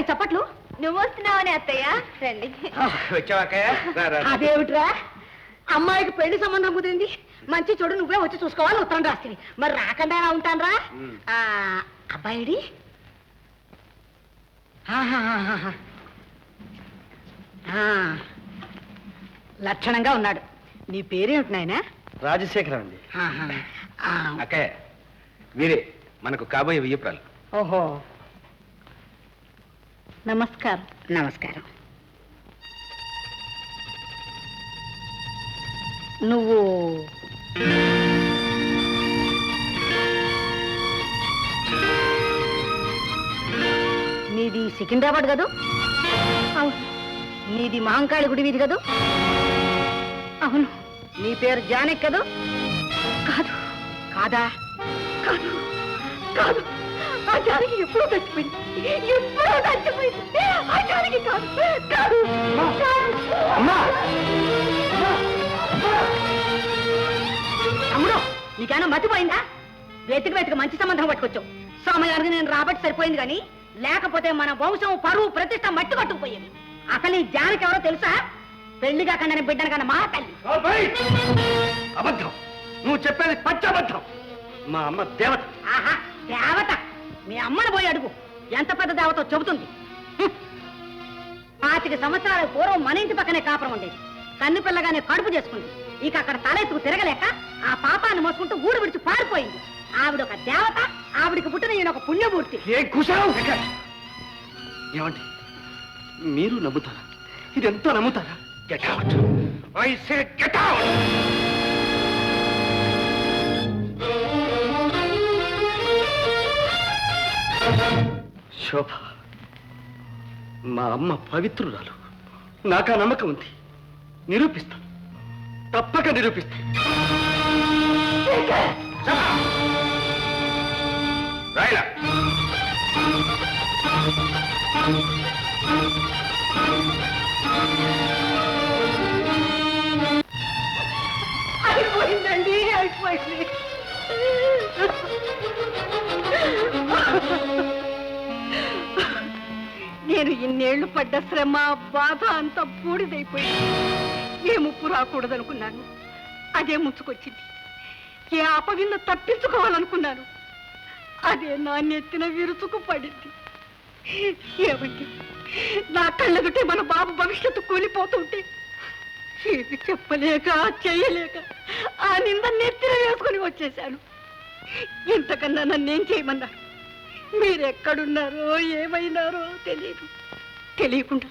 ఈ చప్పట్లు? నువ్వు వస్తున్నావని అత్తయ్య? రండి. అదేమిట్రా? అమ్మాయికి పెళ్ళి సంబంధం కుదిరింది. మంచి చూడు నువ్వే వచ్చి చూసుకోవాలి ఉత్తరం రాస్తుంది మరి రాకుండా ఎలా ఉంటానరా? అబ్బాయిడి? లక్షణంగా ఉన్నాడు. నీ పేరేమిటి నాయనా? రాజశేఖరం అండి. అక్కయ్య వీరే మనకు కాబోయే వియ్యప్రాలు. ఓహో. నమస్కారం. నమస్కారం. నువ్వు నీది సికింద్రాబాద్ కదూ? అవును. నీది మహంకాళి గుడి వీధి కదూ? అవును. నీ పేరు జానక్ కదూ? కాదు. కాదా? కాదు. కాదు. ఆ జానకి ఎప్పుడో చచ్చిపోయింది. ఎప్పుడో చచ్చిపోయింది. ఆ జానకి కాదు కాదు. అమ్మా. తమ్ముడు మతిపోయిందా వెతికి వెతికి మంచి సంబంధం పట్టుకొచ్చావు. సమయానికి నేను రాబట్టి సరిపోయింది కానీ లేకపోతే మన వంశం పరువు ప్రతిష్ట మట్టి కట్టుకుపోయేది అసలు ఈ జానకి ఎవరో తెలుసా? పెళ్ళిగా కన్నా బిడ్డను కన్నా మా తల్లి! అబద్ధం. నువ్వు చెప్పేది పచ్చి అబద్ధం మా అమ్మ దేవత. ఆహా దేవత. మీ అమ్మను పోయి అడుగు. ఎంత పెద్ద దేవతో చెబుతుంది? పాతిక సంవత్సరాల పూర్వం మన ఇంటి పక్కనే కాపురం ఉండేది. కన్ను పిల్లగానే కడుపు చేసుకుంది. ఇక అక్కడ తలెత్తుకు తిరగలేక ఆ పాపాన్ని మోసుకుంటూ ఊరు విడిచి పారిపోయింది. ఆవిడ ఒక దేవత ఆవిడికి పుట్టిన ఈయన ఒక పుణ్యమూర్తి. ఏమండి? మీరు నమ్ముతారా? ఇదెంతో నమ్ముతారా? Get out I say get out Shobha మా అమ్మ పవిత్రురాలు. నాకు ఆ నమ్మకం ఉంది. నిరూపిస్తాను. తప్పక నిరూపిస్తాను. రాయలా. అయిపోయిందండి అయిపోయింది. ఇన్నేళ్ళు పడ్డ శ్రమ బాధ అంతా బూడిదైపోయింది. ఏ ముప్పు రాకూడదనుకున్నాను. అదే ముంచుకొచ్చింది. ఏ అపవిన్న తప్పించుకోవాలనుకున్నాను. అదే నా నెత్తిన విరుచుకు పడింది. ఏమండి? నా కళ్ళెదుటే మన బాబు భవిష్యత్తు కూలిపోతుంటే. ఏమి చెప్పలేక చేయలేక ఆ నింద నెత్తిన వేసుకుని వచ్చేశాను. ఇంతకన్నా నన్నేం చేయమన్నారు? మీరెక్కడున్నారో ఏమైనారో తెలియదు తెలియకుండా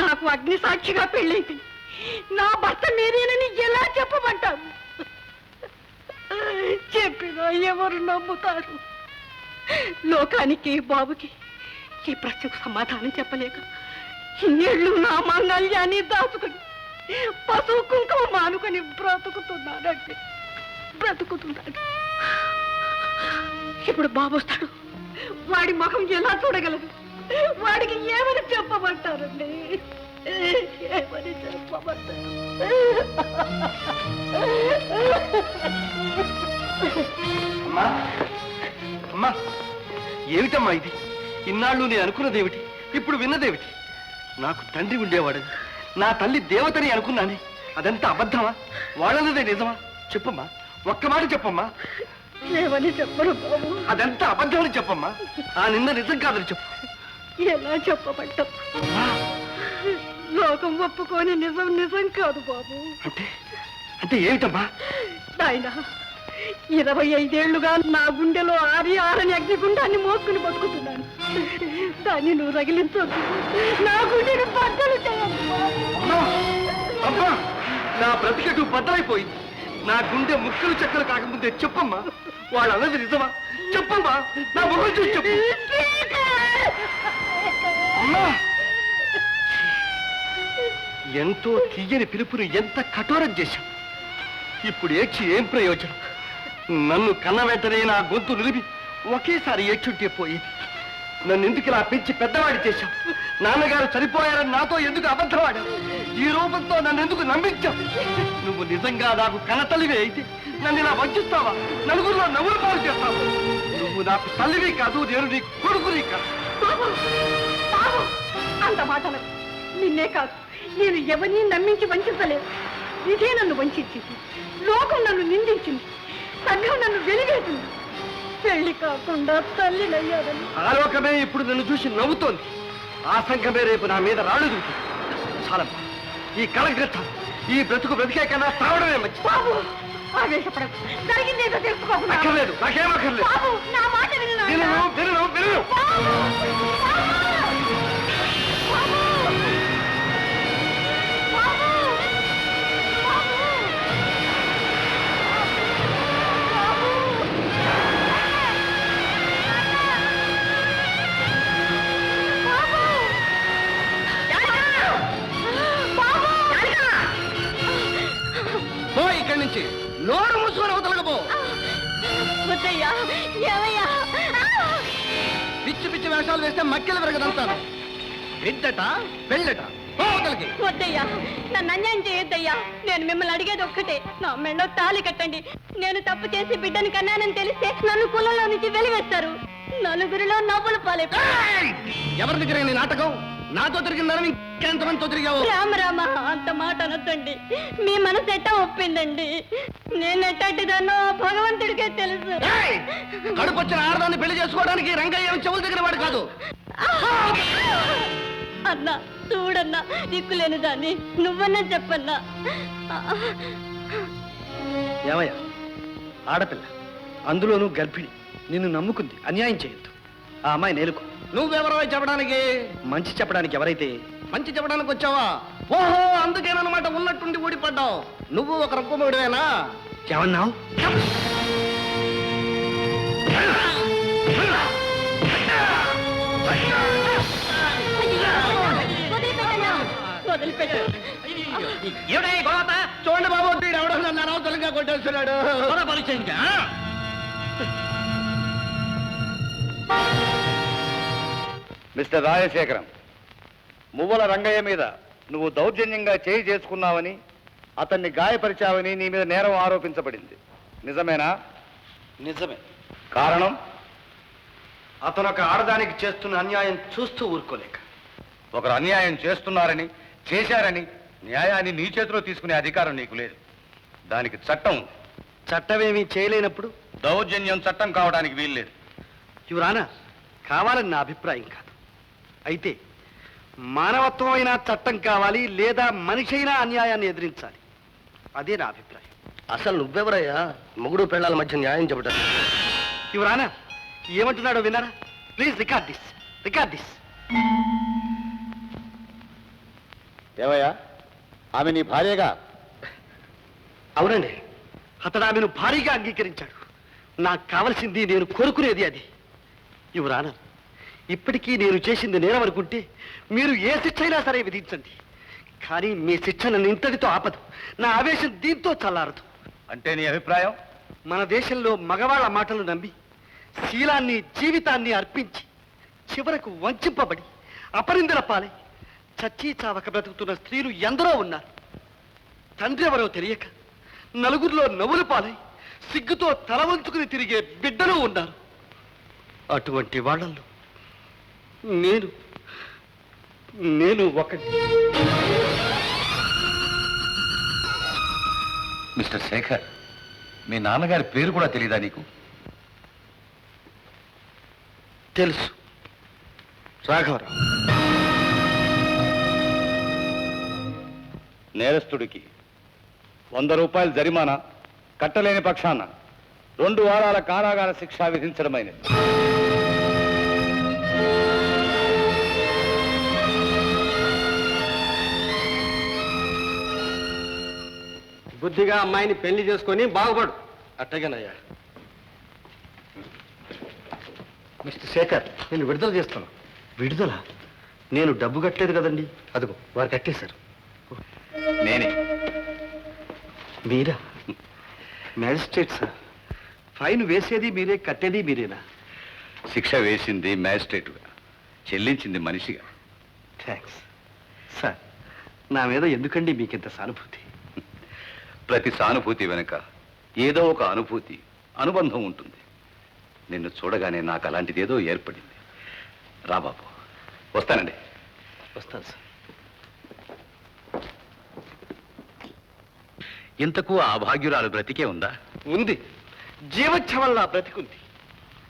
నాకు అగ్ని సాక్షిగా పెళ్ళైంది. నా భర్త మీరేనని ఎలా చెప్పమంటారు? చెప్పినా ఎవరు నమ్ముతారు? లోకానికి బాబుకి ఈ ప్రశ్నకు సమాధానం చెప్పలేక ఇన్నేళ్ళు నా మాంగళ్యాన్ని దాచుకుని పశువు కుంకుమ మానుకొని బ్రతుకుతున్నాడండి బ్రతుకుతున్నాడు ఇప్పుడు బాబు వస్తాడు. వాడి ముఖం ఎలా చూడగలదు వాడికి ఏమని చెప్పమంటారండి? ఏమని చెప్పమంటారు? అమ్మా అమ్మా ఏమిటమ్మా ఇది? ఇన్నాళ్ళు నేను అనుకున్నదేమిటి? ఇప్పుడు విన్నదేమిటి? నాకు తండ్రి ఉండేవాడని నా తల్లి దేవతని అనుకున్నానే. అదంతా అబద్ధమా? వాళ్ళన్నదే నిజమా? చెప్పమ్మా ఒక్క మాట చెప్పమ్మా. ఏమని చెప్పరు బాబు? అదంతా అబద్ధమని చెప్పమ్మా. ఆ నిన్న నిజం కాదని చెప్పు. ఎలా చెప్పమంటాం లోకం ఒప్పుకొని నిజం నిజం కాదు బాబు. అంటే అంటే ఏమిటమ్మా? నాయన ఇరవై ఐదేళ్ళుగా నా గుండెలో ఆరి ఆరని అగ్నిగుండాన్ని మోసుకుని బతుకుతున్నాను. దాన్ని నువ్వు రగిలించొద్దు. నా గుండెని బద్దలు అమ్మా! నా బ్రతికటు బద్దలైపోయింది. నా గుండె ముక్కలు చెక్కలు కాకముందే చెప్పమ్మా. వాళ్ళు అన్నది నిజమా? చెప్పమ్మా. నా ముఖం చూసి చెప్పు. అమ్మా! ఎంతో తీయని పిలుపుని ఎంత కఠోరం చేశాం ఇప్పుడు ఏడ్చి ఏం ప్రయోజనం? నన్ను కన్న వెంటనే నా గొంతు నిలిపి ఒకేసారి ఏడ్చుంటే పోయి. నన్ను ఎందుకు ఇలా పెంచి పెద్దవాడి చేశావు? నాన్నగారు చనిపోయారని నాతో ఎందుకు అబద్ధవాడావు ఈ రూపంతో నన్ను ఎందుకు నమ్మించావు? నువ్వు నిజంగా నాకు కనతల్లివే అయితే నన్ను ఇలా వంచిస్తావా? నలుగురిలో నవ్వులు పాలు చేస్తావా? నువ్వు నాకు తల్లివి కాదు నేను నీ కొడుకుని కాదు. అంత మాటలు నిన్నే కాదు నేను ఎవరిని నమ్మించి వంచలేదు. ఇదే నన్ను వంచింది లోకం నన్ను నిందించింది. సంఘం నన్ను వెలిగేసింది. పెళ్ళి కాకుండా తల్లినయ్యాదని ఆలోకమే ఇప్పుడు నన్ను చూసి నవ్వుతోంది. ఆ సంఘమే రేపు నా మీద రాళ్ళు దిగుతుంది చాలమ్మా ఈ కలగత్త ఈ బ్రతుకు బ్రతికే కన్నా తావడమే మంచిది. బాబు ఆవేశపడకు జరిగిందేదో తెలుసుకోకుండా అక్కర్లేదు నాకేం అక్కర్లేదు బాబు నా మాట విను నాయనా. వినను వినను వినను బాబు! బాబు! బాబు! వద్దయ్యా ఏమయ్యా? పిచ్చి పిచ్చి వేషాలు వేస్తే మక్కెలు విరగదంతాను విద్దట పెళ్ళట వద్దయ్యా నన్ను అన్యాయం చేయొద్దయ్యా. నేను మిమ్మల్ని అడిగేది ఒక్కటే నా మెళ్ళో తాళి కట్టండి. నేను తప్పు చేసి బిడ్డను కన్నానని తెలిస్తే నన్ను కులంలో నుంచి వెలివేస్తారు. నలుగురిలో నవ్వులు పాలే! ఎవరి దగ్గర నీ నాటకం? నాతో తిరిగిందని ఇంకెంతమందితో తిరిగావు? రామ రామ అంత మాట అనొద్దండి. మీ మనసు ఎట్టా ఒప్పిందండి? నేను ఎట్టాటిదానో భగవంతుడికే తెలుసు. ఏయ్! కడుపొచ్చిన ఆడదాన్ని పెళ్ళి చేసుకోవడానికి రంగయ్య చెవుల దగ్గర వాడు కాదు. అన్నా చూడన్నా దిక్కులేని దాన్ని నువ్వన్నా చెప్పన్నా. ఏమయ్యా? ఆడపిల్ల అందులోనూ గర్భిణి. నిన్ను నమ్ముకుంది అన్యాయం చేయొద్దు. ఆ అమ్మాయి నేలుకో. నువ్వెవరో చెప్పడానికి? మంచి చెప్పడానికి ఎవరైతే? మంచి చెప్పడానికి వచ్చావా? ఓహో అందుకేనమాట ఉన్నట్టుండి ఊడిపడ్డావు. నువ్వు ఒక రొక్కమోడివేనా ఏమన్నావు? చూడండి బాబు వీడు ఎవడో నన్ను అనవసరంగా కొట్టేస్తున్నాడు. మిస్టర్ రాజశేఖరం మువ్వల రంగయ్య మీద నువ్వు దౌర్జన్యంగా చేయి చేసుకున్నావని అతన్ని గాయపరిచావని నీ మీద నేరం ఆరోపించబడింది. నిజమేనా? నిజమే. కారణం? అతను ఒక ఆడదానికి చేస్తున్న అన్యాయం చూస్తూ ఊరుకోలేక. ఒకరు అన్యాయం చేస్తున్నారని చేశారని న్యాయాన్ని నీ చేతిలో తీసుకునే అధికారం నీకు లేదు. దానికి చట్టం ఉంది. చట్టమేమీ చేయలేనప్పుడు? దౌర్జన్యం చట్టం కావడానికి వీల్లేదు. యువరానా కావాలని నా అభిప్రాయం కాదు. అయితే మానవత్వం అయినా చట్టం కావాలి లేదా మనిషి అయినా అన్యాయాన్ని ఎదిరించాలి? అదే నా అభిప్రాయం. అసలు నువ్వెవరయ్యా? మొగుడు పెళ్ళాల మధ్య న్యాయం చెప్పడం యువరానా ఏమంటున్నాడో విన్నారా? Please record this record this. ఏవయ్యా ఆమె నీ భార్యగా? అవునండి. అతడు ఆమెను భారీగా అంగీకరించాడు. నాకు కావలసింది నేను కోరుకునేది అది. యువరానా ఇప్పటికీ నేను చేసింది నేరం అనుకుంటే మీరు ఏ శిక్ష అయినా సరే విధించండి. కానీ మీ శిక్ష నన్ను ఇంతటితో ఆపదు. నా ఆవేశం దీంతో చల్లారదు. అంటే నీ అభిప్రాయం? మన దేశంలో మగవాళ్ళ మాటలు నమ్మి శీలాన్ని జీవితాన్ని అర్పించి చివరకు వంచింపబడి అపరిందల పాలై చచ్చి చావక బ్రతుకుతున్న స్త్రీలు ఎందరో ఉన్నారు. తండ్రి ఎవరో తెలియక నలుగురిలో నవ్వులు పాలై సిగ్గుతో తల వంచుకుని తిరిగే బిడ్డలు ఉన్నారు. అటువంటి వాళ్ళల్లో నేను నేను ఒకటి మిస్టర్ శేఖర్ మీ నాన్నగారి పేరు కూడా తెలియదా నీకు? తెలుసు. రాఘవరావు. నేరస్తుడికి వంద రూపాయల జరిమానా కట్టలేని పక్షాన రెండు వారాల కారాగార శిక్ష విధించడమైనది. బుద్ధిగా అమ్మాయిని పెళ్ళి చేసుకొని బాగుపడు. అట్టగనయ్యా. మిస్టర్ శేఖర్ నేను విడుదల చేస్తాను. విడుదల? నేను డబ్బు కట్టలేదు కదండి. అదిగో వారు కట్టేశారు. నేనే. మీరా? Magistrate sir. ఫైన్ వేసేది మీరే కట్టేది మీరేనా? శిక్ష వేసింది మ్యాజిస్ట్రేటుగా. చెల్లించింది మనిషిగా. థ్యాంక్స్. సార్ నా మీద ఎందుకండి మీకింత సానుభూతి? ప్రతి సానుభూతి వెనుక ఏదో ఒక అనుభూతి అనుబంధం ఉంటుంది. నిన్ను చూడగానే నాకు అలాంటిది ఏదో ఏర్పడింది. రా బాబు. వస్తానండి. వస్తాను సార్. ఇంతకు ఆ భాగ్యురాలు బ్రతికే ఉందా? ఉంది. జీవచ్ఛవల్లా బ్రతికుంది.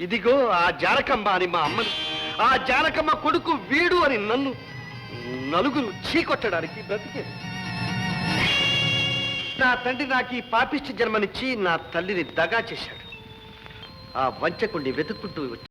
ఇదిగో ఆ జానకమ్మ అని మా అమ్మని ఆ జానకమ్మ కొడుకు వీడు అని నన్ను నలుగురు చీకొట్టడానికి బ్రతికే నా తండ్రి నాకు ఈ పాపిష్టి జన్మనిచ్చి నా తల్లిని దగా చేశాడు. ఆ వంచకుణ్ణి వెతుక్కుంటూ వచ్చి